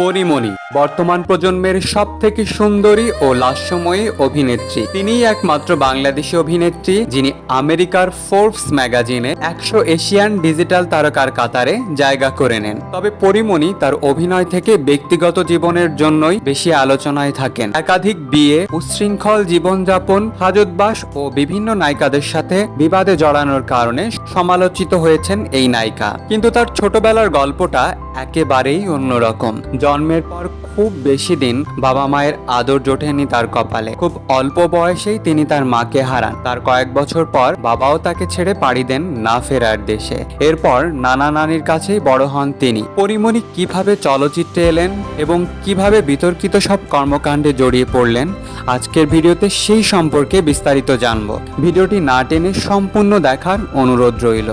পরিমণি, বর্তমান প্রজন্মের সব থেকে সুন্দরী ও লাস্যময়ী অভিনেত্রী। তিনিই একমাত্র বাংলাদেশি অভিনেত্রী যিনি আমেরিকার ফোর্বস ম্যাগাজিনে একশো এশিয়ান ডিজিটাল তারকার কাতারে জায়গা করে নেন। তবে পরিমণি তার অভিনয় থেকে ব্যক্তিগত জীবনের জন্যই বেশি আলোচনায় থাকেন। একাধিক বিয়ে, উচ্ছৃঙ্খল জীবনযাপন, হাজতবাস ও বিভিন্ন নায়িকাদের সাথে বিবাদে জড়ানোর কারণে সমালোচিত হয়েছেন এই নায়িকা। কিন্তু তার ছোটবেলার গল্পটা একেবারেই অন্যরকম। জন্মের পর খুব বেশি দিন বাবা মায়ের আদর জোটেনি তার কপালে। খুব অল্প বয়সেই তিনি তার মাকে হারান। তার কয়েক বছর পর বাবাও তাকে ছেড়ে পাড়ি দেন না ফেরার দেশে। এরপর নানা নানির কাছেই বড় হন তিনি। পরিমণি কীভাবে চলচ্চিত্রে এলেন এবং কীভাবে বিতর্কিত সব কর্মকাণ্ডে জড়িয়ে পড়লেন, আজকের ভিডিওতে সেই সম্পর্কে বিস্তারিত জানব। ভিডিওটি না টেনে সম্পূর্ণ দেখার অনুরোধ রইল।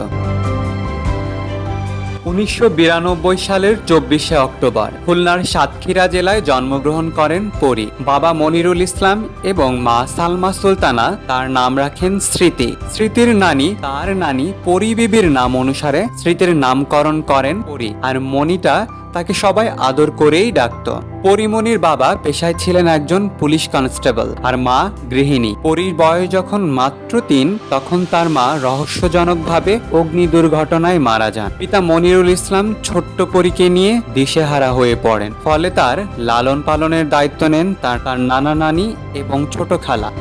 উনিশশো বিরানব্বই সালের চব্বিশে অক্টোবর খুলনার সাতক্ষীরা জেলায় জন্মগ্রহণ করেন পরি। বাবা মনিরুল ইসলাম এবং মা সালমা সুলতানা তার নাম রাখেন স্মৃতি। স্মৃতির নানি, তার নানি পরি বিবির নাম অনুসারে স্মৃতির নামকরণ করেন পরি। আর মনিটা তাকে সবাই আদর করেই ডাকত। পরিমণির বাবা পেশায় ছিলেন একজন পুলিশ কনস্টেবল আর মা গৃহিণী। পরীর বয়স যখন মাত্র তিন, তখন তার মা রহস্যজনকভাবে অগ্নি দুর্ঘটনায় মারা যান। পিতা মনিরুল ইসলাম ছোট্ট পরীকে নিয়ে দিশেহারা হয়ে পড়েন। ফলে তার লালন পালনের দায়িত্ব নেন তার তার নানা নানি এবং ছোট খালা।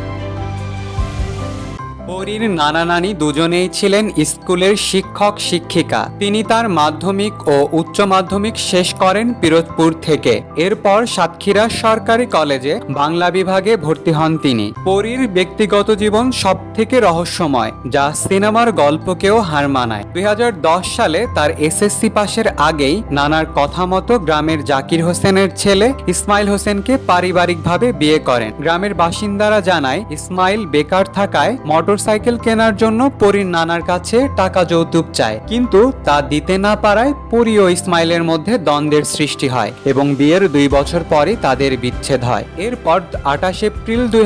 পরীর নানা নানি দুজনেই ছিলেন স্কুলের শিক্ষক, শিক্ষিকা। তিনি তার মাধ্যমিক ও উচ্চ মাধ্যমিক শেষ করেন পিরোজপুর থেকে। এরপর সাতক্ষীরা সরকারি কলেজে বাংলা বিভাগে ভর্তি হন তিনি। পরীর ব্যক্তিগত জীবন সব থেকে রহস্যময়, যা সিনেমার গল্পকেও হার মানায়। দুই হাজার দশ সালে তার এসএসসি পাশের আগেই নানার কথা মতো গ্রামের জাকির হোসেনের ছেলে ইসমাইল হোসেনকে পারিবারিকভাবে বিয়ে করেন। গ্রামের বাসিন্দারা জানায়, ইসমাইল বেকার থাকায় মোটরসাইকেল কেনার জন্য পরীর নানার কাছে টাকা যৌতুক চায়। কিন্তু তা দিতে না পারায় পরী ও ইসমাইলের মধ্যে দ্বন্দ্বের সৃষ্টি হয় এবং বিয়ের দুই বছর পরে তাদের বিচ্ছেদ হয়। এরপর আঠাশ এপ্রিল দুই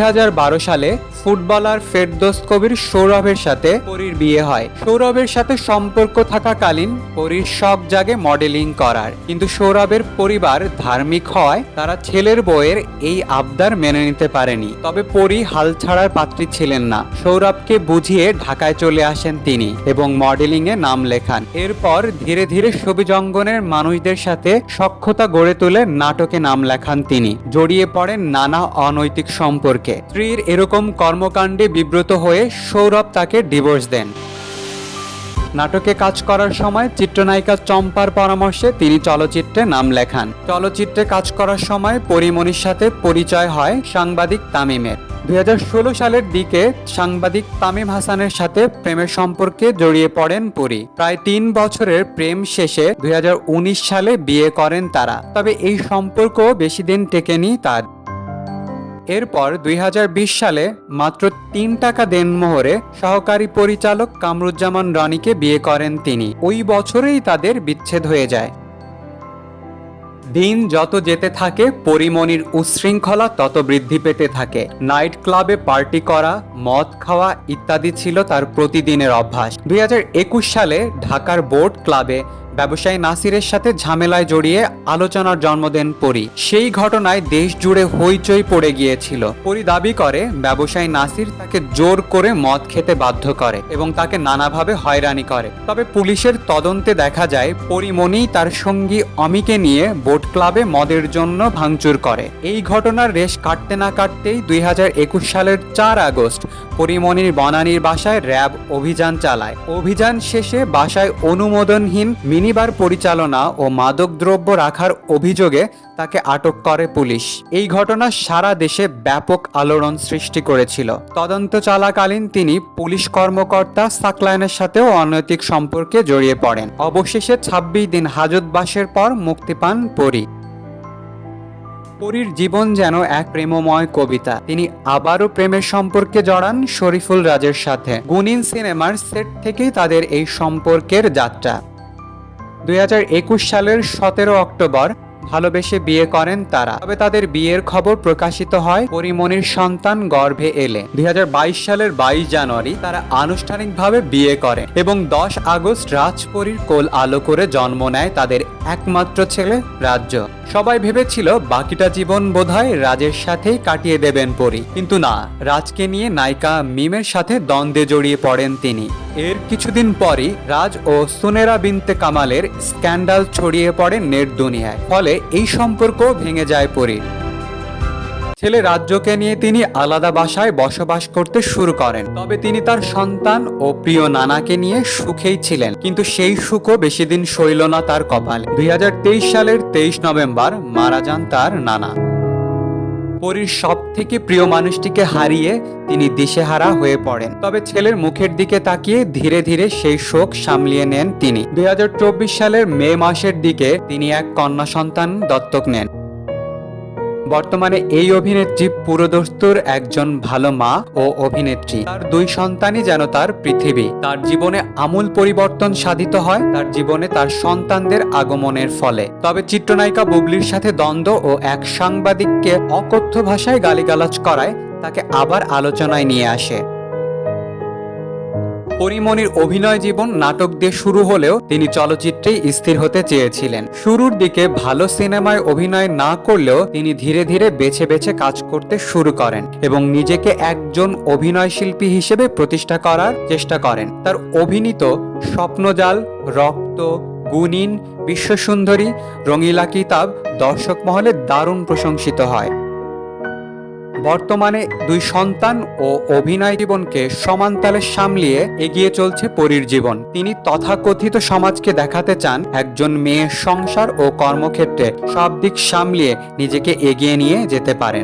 সালে ফুটবলার ফেরদোস কবির সৌরভের সাথে পরীর বিয়ে হয়। সৌরভের সাথে সম্পর্ক থাকাকালীন পরীর শখ জাগে মডেলিং করার। কিন্তু সৌরভের পরিবার ধার্মিক হওয়ায় তারা ছেলের বউয়ের এই আবদার মেনে নিতে পারেনি। তবে পরী হাল ছাড়ার পাত্রী ছিলেন না। সৌরভকে বুঝিয়ে ঢাকায় চলে আসেন তিনি এবং মডেলিং এ নাম লেখান। এরপর ধীরে ধীরে ছবি জঙ্গনের মানুষদের সাথে সক্ষতা গড়ে তুলে নাটকে নাম লেখান তিনি। জড়িয়ে পড়েন নানা অনৈতিক সম্পর্কে। স্ত্রীর এরকম কর্মকাণ্ডে বিব্রত হয়ে সৌরভ তাকে ডিভোর্স দেন। নাটকে কাজ করার সময় চিত্রনায়িকা চম্পার পরামর্শে তিনি চলচ্চিত্রে নাম লেখান। চলচ্চিত্রে কাজ করার সময় পরিমণির সাথে পরিচয় হয় সাংবাদিক তামিমের। দুই হাজার ষোলো সালের দিকে সাংবাদিক তামিম হাসানের সাথে প্রেমের সম্পর্কে জড়িয়ে পড়েন পুরী। প্রায় তিন বছরের প্রেম শেষে দুই হাজার উনিশ সালে বিয়ে করেন তারা। তবে এই সম্পর্ক বেশি দিন টেকেনি তার। এরপর দুই হাজার বিশ সালে মাত্র তিন টাকা দেনমোহরে সহকারী পরিচালক কামরুজ্জামান রনিকে বিয়ে করেন তিনি। ওই বছরেই তাদের বিচ্ছেদ হয়ে যায়। দিন যত যেতে থাকে, পরিমণির উচ্ছৃঙ্খলা তত বৃদ্ধি পেতে থাকে। নাইট ক্লাবে পার্টি করা, মদ খাওয়া ইত্যাদি ছিল তার প্রতিদিনের অভ্যাস। দুই হাজার একুশ সালে ঢাকার বোর্ড ক্লাবে ব্যবসায়ী নাসিরের সাথে ঝামেলায় জড়িয়ে আলোচনার জন্ম দেন পরি। সেই ঘটনায় দেশ জুড়ে হইচই পড়ে গিয়েছিল। পরি দাবি করে, ব্যবসায়ী নাসির তাকে জোর করে মদ খেতে বাধ্য করে এবং তাকে নানাভাবে হয়রানি করে। তবে পুলিশের তদন্তে দেখা যায় পরিমণি তার সঙ্গী অমিকে নিয়ে বোট ক্লাবে মদের জন্য ভাঙচুর করে। এই ঘটনার রেশ কাটতে না কাটতেই দুই হাজার একুশ সালের চার আগস্ট পরিমণির বনানীর বাসায় র্যাব অভিযান চালায়। অভিযান শেষে বাসায় অনুমোদনহীন মিনিবার পরিচালনা ও মাদকদ্রব্য রাখার অভিযোগে তাকে আটক করে পুলিশ। এই ঘটনা সারা দেশে ব্যাপক আলোড়ন সৃষ্টি করেছিল। তদন্ত চলাকালীন তিনি পুলিশ কর্মকর্তা সাকলায়নের সাথেও অনৈতিক সম্পর্কে জড়িয়ে পড়েন। অবশেষে ছাব্বিশ দিন হাজতবাসের পর মুক্তি পান পরি। পরীর জীবন যেন এক প্রেমময় কবিতা। তিনি আবারও প্রেমের সম্পর্কে জড়ান শরীফুল রাজের সাথে। গুনিন সিনেমার সেট থেকেই তাদের এই সম্পর্কের যাত্রা। দুই হাজার একুশ সালের সতেরো অক্টোবর ভালোবেসে বিয়ে করেন তারা। তবে তাদের বিয়ের খবর প্রকাশিত হয় পরিমণির সন্তান গর্ভে এলে। দুই হাজার বাইশ সালের বাইশ জানুয়ারি তারা আনুষ্ঠানিকভাবে বিয়ে করেন এবং দশ আগস্ট রাজপরীর কোল আলো করে জন্ম নেয় তাদের একমাত্র ছেলে রাজ্য। সবাই ভেবেছিল, বাকিটা জীবন বোধহয় রাজের সাথেই কাটিয়ে দেবেন পরি। কিন্তু না, রাজকে নিয়ে নায়িকা মিমের সাথে দ্বন্দ্বে জড়িয়ে পড়েন তিনি। এর কিছুদিন পরই রাজ ও সুনেরা বিনতে কামালের স্ক্যান্ডাল ছড়িয়ে পড়ে নেট দুনিয়ায়। ফলে এই সম্পর্ক ভেঙে যায় পরীর ছেলে রাজ্যকে নিয়ে তিনি আলাদা বাসায় বসবাস করতে শুরু করেন। তবে তিনি তার সন্তান ও প্রিয় নানাকে নিয়ে সুখেই ছিলেন। কিন্তু সেই সুখও বেশি দিন সইল না তার কপালে। দুই হাজার তেইশ সালের তেইশ নভেম্বর মারা যান তার নানা। পরীর সব থেকে প্রিয় মানুষটিকে হারিয়ে তিনি দিশেহারা হয়ে পড়েন। তবে ছেলের মুখের দিকে তাকিয়ে ধীরে ধীরে সেই শোক সামলিয়ে নেন তিনি। দুই হাজার চব্বিশ সালের মে মাসের দিকে তিনি এক কন্যা সন্তান দত্তক নেন। বর্তমানে এই অভিনেত্রী পুরোদস্তুর একজন ভালো মা ও অভিনেত্রী। তার দুই সন্তানই যেন তার পৃথিবী। তার জীবনে আমূল পরিবর্তন সাধিত হয়, তার জীবনে তার সন্তানদের আগমনের ফলে। তবে চিত্রনায়িকা বুবলির সাথে দ্বন্দ্ব ও এক সাংবাদিককে অকথ্য ভাষায় গালিগালাজ করায় তাকে আবার আলোচনায় নিয়ে আসে। পরিমণির অভিনয় জীবন নাটক দিয়ে শুরু হলেও তিনি চলচ্চিত্রেই স্থির হতে চেয়েছিলেন। শুরুর দিকে ভালো সিনেমায় অভিনয় না করলেও তিনি ধীরে ধীরে বেছে বেছে কাজ করতে শুরু করেন এবং নিজেকে একজন অভিনয় শিল্পী হিসেবে প্রতিষ্ঠা করার চেষ্টা করেন। তার অভিনীত স্বপ্নজাল, রক্ত, গুণিন, বিশ্বসুন্দরী, রঙিলা কিতাব দর্শক মহলে দারুণ প্রশংসিত হয়। বর্তমানে দুই সন্তান ও অভিনয় জীবনকে সমান তালে সামলিয়ে এগিয়ে চলছে পরীর জীবন। তিনি তথাকথিত সমাজকে দেখাতে চান একজন মেয়ে সংসার ও কর্মক্ষেত্রে। সব দিক সামলিয়ে নিজেকে এগিয়ে নিয়ে যেতে পারেন।